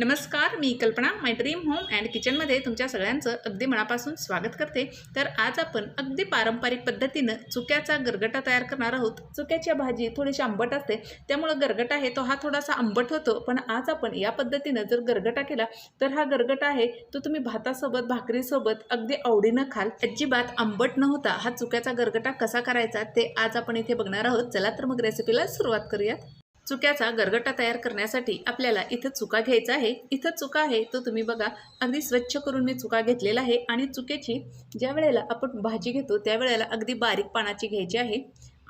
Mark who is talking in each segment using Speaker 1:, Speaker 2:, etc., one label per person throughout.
Speaker 1: नमस्कार मी कल्पना माय dream home and किचनमध्ये तुमच्या सगळ्यांचं अगदी मनापासून स्वागत करते. तर आज आपण अगदी पारंपरिक पद्धतीनं चुक्याचा गरगटा तयार करणार आहोत. चुक्याची भाजी थोडीशी आंबट असते. त्यामुळं गरगटा आहे तो हा थोडासा आंबट होतो. पण आज आपण या पद्धतीनं जर गरगटा केला तर हा गरगटा आहे तो तुम्ही भातासोबत भाकरीसोबत अगदी आवडीनं खाल. अजिबात आंबट न होता हा चुक्याचा गरगटा कसा करायचा ते आज आपण इथे बघणार आहोत. चला तर मग रेसिपीला सुरुवात करूयात. चुक्याचा गरगटा तयार करण्यासाठी आपल्याला इथं चुका घ्यायचा आहे. इथं चुका आहे तो तुम्ही बघा. अगदी स्वच्छ करून मी चुका घेतलेला आहे आणि चुकेची ज्या वेळेला आपण भाजी घेतो त्यावेळेला अगदी बारीक पानाची घ्यायची आहे.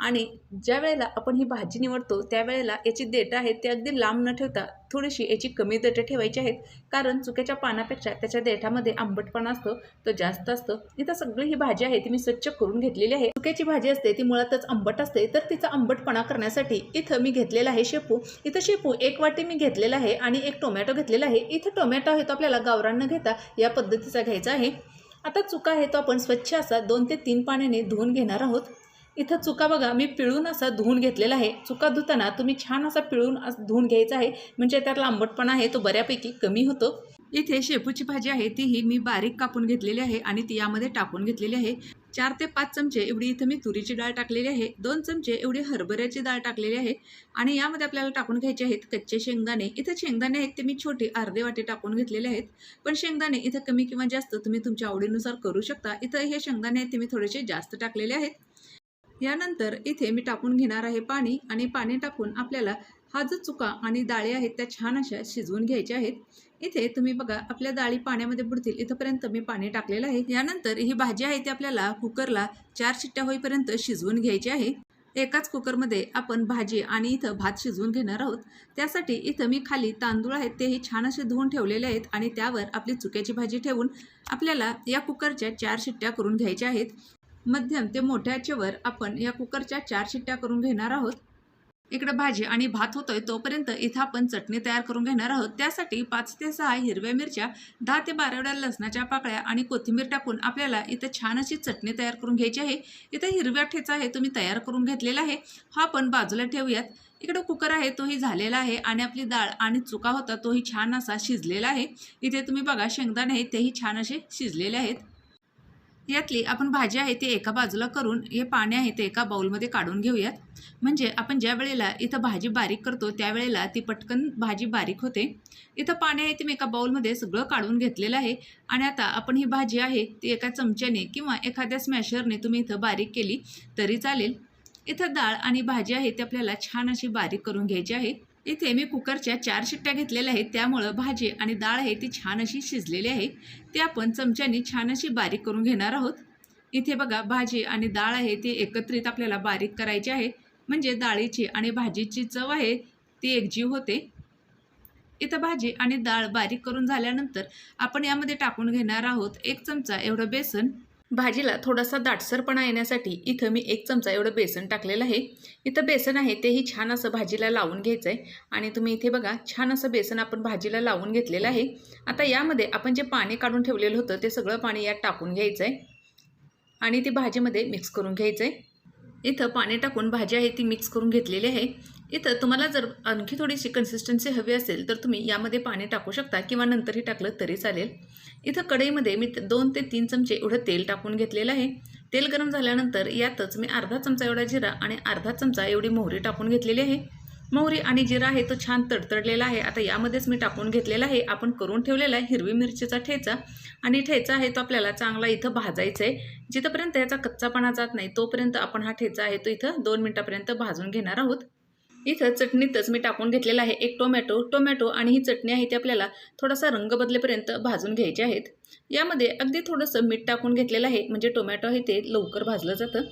Speaker 1: आणि ज्या वेळेला आपण ही भाजी निवडतो त्यावेळेला याची देठं आहेत ते अगदी लांब न ठेवता थोडीशी याची कमी देठं ठेवायची आहेत. कारण चुक्याच्या पानापेक्षा त्याच्या देठामध्ये आंबटपणा असतो तो जास्त असतो. इथं सगळी ही भाजी आहे ती मी स्वच्छ करून घेतलेली आहे. चुक्याची भाजी असते ती मुळातच आंबट असते तर तिचा आंबटपणा करण्यासाठी इथं मी घेतलेला आहे शेपू. इथं शेपू एक वाटी मी घेतलेला आहे आणि एक टोमॅटो घेतलेला आहे. इथं टोमॅटो आहे तो आपल्याला गावरान न घेता या पद्धतीचा घ्यायचा आहे. आता चुका आहे तो आपण स्वच्छ असा दोन ते तीन पाण्याने धुवून घेणार आहोत. इथं चुका बघा मी पिळून असा धुवून घेतलेला आहे. चुका धुताना तुम्ही छान असा पिळून असं धुवून घ्यायचा आहे. म्हणजे त्यातला आंबटपणा आहे तो बऱ्यापैकी कमी होतो. इथे शेपूची भाजी आहे तीही मी बारीक कापून घेतलेली आहे आणि ती यामध्ये टाकून घेतलेली आहे. चार ते पाच चमचे एवढी इथं मी तुरीची डाळ टाकलेली आहे. दोन चमचे एवढी हरभऱ्याची डाळ टाकलेली आहे. आणि यामध्ये आपल्याला टाकून घ्यायचे आहेत कच्चे शेंगदाणे. इथं शेंगदाणे आहेत ते मी छोटे अर्धे वाटे टाकून घेतलेले आहेत. पण शेंगदाणे इथं कमी किंवा जास्त तुम्ही तुमच्या आवडीनुसार करू शकता. इथं हे शेंगदाणे आहेत ते मी थोडेसे जास्त टाकलेले आहेत. यानंतर इथे मी टाकून घेणार आहे पाणी आणि पाणी टाकून आपल्याला हा जो चुका आणि डाळी आहेत त्या छान अशा शिजवून घ्यायच्या आहेत. इथे तुम्ही बघा आपल्या डाळी पाण्यामध्ये बुडतील. इथंपर्यंत मी पाणी टाकलेलं आहे. यानंतर ही भाजी आहे ती आपल्याला कुकरला चार शिट्ट्या होईपर्यंत शिजवून घ्यायची आहे. एकाच कुकरमध्ये आपण भाजी आणि इथं भात शिजवून घेणार आहोत. त्यासाठी इथं मी खाली तांदूळ आहेत तेही छान असे धुवून ठेवलेले आहेत आणि त्यावर आपली चुक्याची भाजी ठेवून आपल्याला या कुकरच्या चार शिट्ट्या करून घ्यायच्या आहेत. मध्यम ते मोठ्या याच्यावर आपण या कुकरच्या चार शिट्ट्या करून घेणार आहोत. इकडं भाजी आणि भात होतोय तोपर्यंत इथं आपण चटणी तयार करून घेणार आहोत. त्यासाठी पाच ते सहा हिरव्या मिरच्या दहा ते बारा वेळा लसणाच्या पाकळ्या आणि कोथिंबीर टाकून आपल्याला इथं छान अशी चटणी तयार करून घ्यायची आहे. इथं हिरव्या ठेचा आहे तुम्ही तयार करून घेतलेला आहे. हा पण बाजूला ठेवूयात. इकडं कुकर आहे तोही झालेला आहे आणि आपली डाळ आणि चुका होता तोही छान असा शिजलेला आहे. इथे तुम्ही बघा शेंगदाणे आहेत तेही छान असे शिजलेले आहेत. यातली आपण भाजी आहे ती एका बाजूला करून हे पाणी आहे ते एका बाउलमध्ये काढून घेऊयात. म्हणजे आपण ज्या वेळेला इथं भाजी बारीक करतो त्यावेळेला ती पटकन भाजी बारीक होते. इथं पाणी आहे ते मी एका बाउलमध्ये सगळं काढून घेतलेलं आहे. आणि आता आपण ही भाजी आहे ती एका चमच्याने किंवा एखाद्या स्मॅशरने तुम्ही इथं बारीक केली तरी चालेल. इथं डाळ आणि भाजी आहे ती आपल्याला छान अशी बारीक करून घ्यायची आहे. इथे मी कुकरच्या चार शिट्ट्या घेतलेल्या आहेत. त्यामुळं भाजी आणि डाळ आहे ती छान अशी शिजलेली आहे. ती आपण चमच्याने छान अशी बारीक करून घेणार आहोत. इथे बघा भाजी आणि डाळ आहे ती एकत्रित आपल्याला बारीक करायची आहे. म्हणजे डाळीची आणि भाजीची चव आहे ती एकजीव होते. इथं भाजी आणि डाळ बारीक करून झाल्यानंतर आपण यामध्ये टाकून घेणार आहोत एक चमचा एवढं बेसन. भाजीला थोडासा दाटसरपणा येण्यासाठी इथं मी एक चमचा एवढं बेसन टाकलेलं आहे. इथं बेसन आहे तेही छान असं भाजीला लावून घ्यायचं आहे आणि तुम्ही इथे बघा छान असं बेसन आपण भाजीला लावून घेतलेलं आहे. आता यामध्ये आपण जे पाणी काढून ठेवलेलं होतं ते सगळं पाणी यात टाकून घ्यायचं आहे आणि ते भाजीमध्ये मिक्स करून घ्यायचं आहे इथं पाणी टाकून भाजी आहे ती मिक्स करून घेतलेली आहे. इथं तुम्हाला जर आणखी थोडीशी कन्सिस्टन्सी हवी असेल तर तुम्ही यामध्ये पाणी टाकू शकता किंवा नंतरही टाकलं तरी चालेल. इथं कढईमध्ये मी दोन ते तीन चमचे एवढं तेल टाकून घेतलेलं आहे. तेल गरम झाल्यानंतर यातच मी अर्धा चमचा एवढा जिरा आणि अर्धा चमचा एवढी मोहरी टाकून घेतलेली आहे. मोहरी आणि जिरा आहे तो छान तडतडलेला आहे. आता यामध्येच मी टाकून घेतलेला आहे. आपण करून ठेवलेला आहे हिरवी मिरचीचा ठेचा आणि ठेचा आहे तो आपल्याला चांगला इथं भाजायचा आहे. जिथंपर्यंत याचा कच्चापणा जात नाही तोपर्यंत आपण हा ठेचा आहे तो इथं दोन मिनटापर्यंत भाजून घेणार आहोत. इथं चटणीतच मी टाकून घेतलेला आहे एक टोमॅटो टोमॅटो आणि ही चटणी आहे ती आपल्याला थोडासा रंग बदलेपर्यंत भाजून घ्यायचे आहेत. यामध्ये अगदी थोडंसं मीठ टाकून घेतलेलं आहे म्हणजे टोमॅटो आहे ते लवकर भाजलं जातं.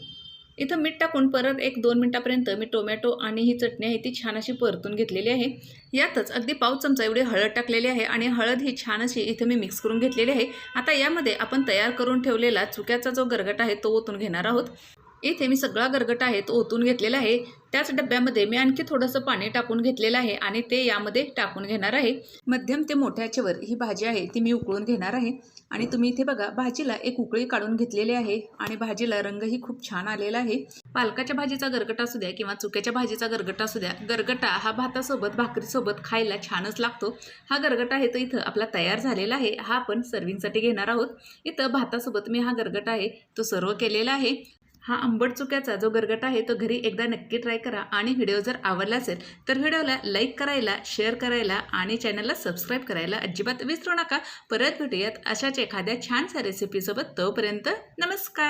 Speaker 1: इथं मीठ टाकून परत एक दोन मिनटापर्यंत मी टोमॅटो आणि ही चटणी आहे ती छान अशी परतून घेतलेली आहे. यातच अगदी पाव चमचा एवढी हळद टाकलेली आहे आणि हळद ही छान अशी इथं मी मिक्स करून घेतलेली आहे. आता यामध्ये आपण तयार करून ठेवलेला चुक्याचा जो गरगट आहे तो ओतून घेणार आहोत. इथे मी सगळा गरगट आहे तो ओतून घेतलेला आहे. त्याच डब्यामध्ये मी आणखी थोडंसं पाणी टाकून घेतलेलं आहे आणि ते यामध्ये टाकून घेणार आहे. मध्यम ते मोठ्या ही भाजी आहे ती मी उकळून घेणार आहे. आणि तुम्ही इथे बघा भाजीला एक उकळी काढून घेतलेली आहे आणि भाजीला रंगही खूप छान आलेला आहे. पालकाच्या भाजीचा गरगटा असू द्या किंवा चुक्याच्या भाजीचा गरगटा असू द्या गरगटा हा भातासोबत भाकरीसोबत खायला छानच लागतो. हा गरगटा आहे तो इथं आपला तयार झालेला आहे. हा आपण सर्विंगसाठी घेणार आहोत. इथं भातासोबत मी हा गरगटा आहे तो सर्व केलेला आहे. हा आंबट चुक्याचा जो गरगट आहे तो घरी एकदा नक्की ट्राय करा. आणि व्हिडिओ जर आवडला असेल तर व्हिडिओला लाईक करायला शेअर करायला आणि चॅनलला सबस्क्राईब करायला अजिबात विसरू नका. परत भेटूयात अशाच एखाद्या छानशा रेसिपीसोबत तोपर्यंत नमस्कार.